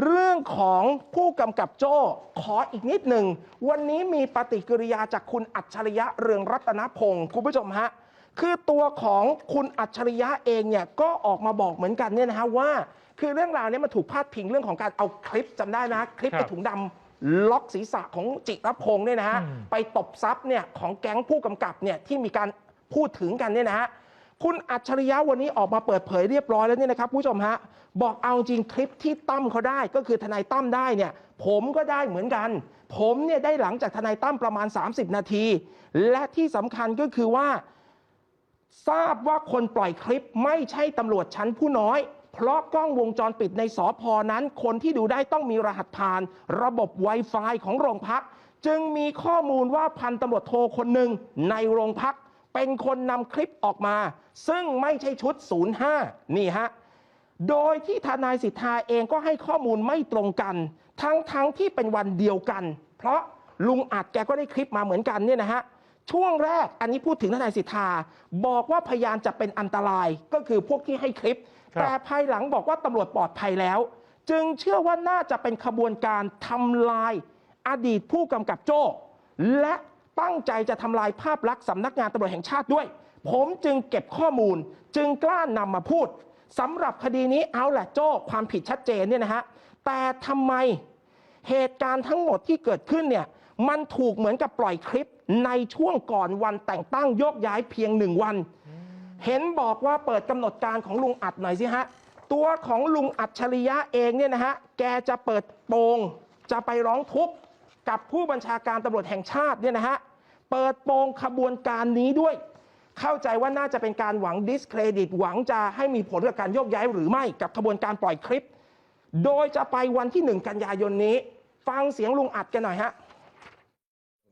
เรื่องของผู้กำกับโจ้ขออีกนิดหนึ่ง วันนี้มีปฏิกิริยาจากคุณอัจฉริยะเรืองรัตนพงศ์คุณผู้ชมฮะ คือตัวของคุณอัจฉริยะเองเนี่ยก็ออกมาบอกเหมือนกันเนี่ยนะฮะว่า คือเรื่องราวเนี้มันถูกพาดพิงเรื่องของการเอาคลิปจำได้นะคลิปครับไอ้ถุงดำล็อกศีรษะของจิรพงศ์เนี่ยนะฮะอืมไปตบทรัพย์เนี่ยของแก๊งผู้กำกับเนี่ยที่มีการพูดถึงกันเนี่ยนะฮะ คุณอัจฉริยะวันนี้ออกมาเปิดเผยเรียบร้อยแล้วเนี่ยนะครับผู้ชมฮะบอกเอาจริงคลิปที่ตั้มเขาได้ก็คือทนายตั้มได้เนี่ยผมก็ได้เหมือนกัน ผมเนี่ยได้หลังจากทนายตั้มประมาณ 30 นาที และที่สำคัญก็คือว่า ทราบว่าคนปล่อยคลิปไม่ใช่ตำรวจชั้นผู้น้อย เพราะกล้องวงจรปิดในสอพอนั้น คนที่ดูได้ต้องมีรหัสผ่าน ระบบ Wi-Fi ของโรงพัก จึงมีข้อมูลว่าพันตำรวจโทคนหนึ่งในโรงพัก เป็นคนนำคลิปออกมา ซึ่งไม่ใช่ชุด 05 นี่ฮะ โดยที่ทนายสิทธาเองก็ให้ข้อมูลไม่ตรงกัน ทั้งทั้งที่เป็นวันเดียวกัน เพราะลุงอัดแกก็ได้คลิปมาเหมือนกันเนี่ยนะฮะช่วงแรกอันนี้พูดถึงทนายสิทธา บอกว่าพยานจะเป็นอันตรายก็คือพวกที่ให้คลิปครับแต่ภายหลังบอกว่าตำรวจปลอดภัยแล้ว จึงเชื่อว่าน่าจะเป็นขบวนการทำลายอดีตผู้กำกับโจ้และ ตั้งใจจะทำลายภาพลักษณ์สำนักงานตำรวจแห่งชาติด้วย ผมจึงเก็บข้อมูล จึงกล้านำมาพูดสำหรับคดีนี้เอาแหละโจ้ความผิดชัดเจนเนี่ยนะฮะแต่ทำไมเหตุการณ์ทั้งหมดที่เกิดขึ้นเนี่ยมันถูกเหมือนกับปล่อยคลิปในช่วงก่อนวันแต่งตั้งโยกย้ายเพียงหนึ่งวัน เห็นบอกว่าเปิดกำหนดการของลุงอัดหน่อยสิฮะตัวของลุงอัจฉริยะเองเนี่ยนะฮะแกจะเปิดโปงจะไปร้องทุกข์ กับผู้บัญชาการตำรวจแห่งชาติเนี่ยนะฮะเปิดโปงขบวนการนี้ด้วย เข้าใจว่าน่าจะเป็นการหวังดิสเครดิต หวังจะให้มีผลกับการโยกย้ายหรือไม่กับขบวนการปล่อยคลิป โดยจะไปวันที่หนึ่งกันยายนนี้ ฟังเสียงลุงอัดกันหน่อยฮะ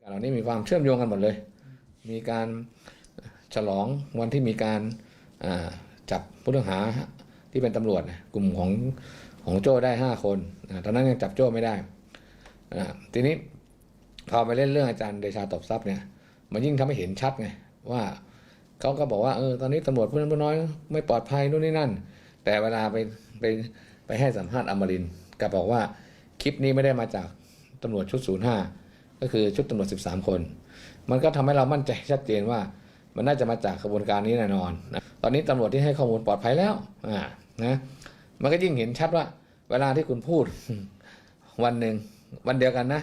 การเหล่านี้มีความเชื่อมโยงกันหมดเลย มีการฉลองวันที่มีการาจับผู้ต้องหาที่เป็นตำรวจนะกลุ่มของของโจ้ได้ 5 คนตอนนั้นยังจับโจ้ไม่ได้ ทีนี้พอไปเล่นเรื่องอาจารย์เดชาตบทรัพย์เนี่ย มันยิ่งทำให้เห็นชัดไงว่าเขาก็บอกว่าเออตอนนี้ตำรวจผู้นั้นผู้น้อยไม่ปลอดภัยนู่นนี่นั่น แต่เวลาไปไปไปให้สัมภาษณ์อมรินกลับบอกว่าคลิปนี้ไม่ได้มาจากตำรวจชุด 05 ก็คือชุดตำรวจ 13 คน มันก็ทำให้เรามั่นใจชัดเจนว่า มันน่าจะมาจากขบวนการนี้แน่นอนนะตอนนี้ตำรวจที่ให้ข้อมูลปลอดภัยแล้วอ่านะมันก็ยิ่งเห็นชัดว่า เวลาที่คุณพูดวันหนึ่ง วันเดียวกันนะ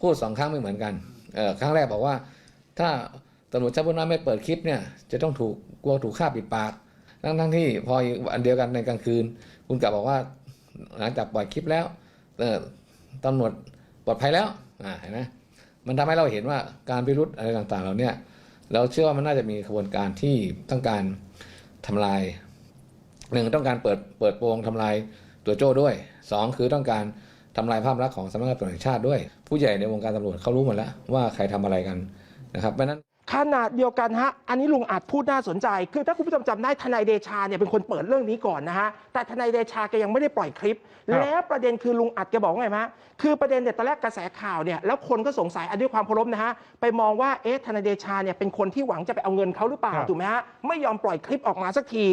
พูดสองครั้งไม่เหมือนกันเออครั้งแรกบอกว่า ถ้าตำรวจชั้นผู้น้อยไม่เปิดคลิปเนี่ย จะต้องถูกกลัวถูกฆ่าปิดปากทั้งทั้งที่พออีกวันเดียวกันในกลางคืน คุณกลับบอกว่า หลังจากปล่อยคลิปแล้วเออตำรวจปลอดภัยแล้วอ่าเห็นไหมมันทำให้เราเห็นว่าการพิรุธอะไรต่างๆเราเนี่ยเราเชื่อว่ามันน่าจะมีขบวนการที่ต้องการทำลายหนึ่งต้องการเปิดเปิดโปงทำลายตัวโจ้ด้วยสองคือต้องการ ทำลายภาพลักษณ์ของสำนักงานตำรวจแห่งชาติด้วย ผู้ใหญ่ในวงการตำรวจเขารู้หมดแล้วว่าใครทำอะไรกันนะครับเพราะฉะนั้นขนาดเดียวกันฮะ อันนี้ลุงอาจพูดน่าสนใจ คือถ้าคุณผู้ชมจำได้ทนายเดชาเนี่ยเป็นคนเปิดเรื่องนี้ก่อนนะฮะ แต่ทนายเดชาแกยังไม่ได้ปล่อยคลิปครับแล้วประเด็นคือลุงอัดแกบอกว่าไงมะคือประเด็นเนี่ยตอนแรกกระแสข่าวเนี่ยแล้วคนก็สงสัยอันด้วยความเคารพนะฮะ ไปมองว่าเอ๊ะทนายเดชาเนี่ยเป็นคนที่หวังจะไปเอาเงินเขาหรือเปล่าครับถูกไหมฮะ ไม่ยอมปล่อยคลิปออกมาสักที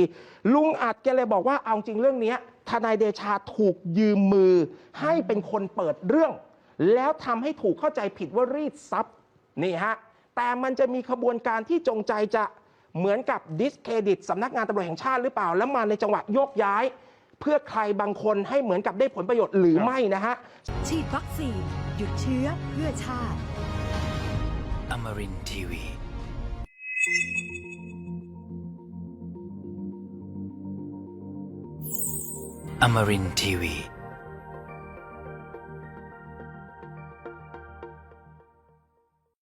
ลุงอัดแกเลยบอกว่าเอาจริงเรื่องเนี้ย ทนายเดชาถูกยืมมือ ให้เป็นคนเปิดเรื่อง แล้วทำให้ถูกเข้าใจผิดว่ารีดทรัพย์นี่ฮะแต่มันจะมีขบวนการที่จงใจจะเหมือนกับดิสเครดิตสำนักงานตำรวจแห่งชาติหรือเปล่า แล้วมาในจังหวะโยกย้าย เพื่อใครบางคนให้เหมือนกับได้ผลประโยชน์หรือไม่นะฮะ ฉีดวัคซีนหยุดเชื้อเพื่อชาติ Amarin Tiwi. Amarin Tiwi.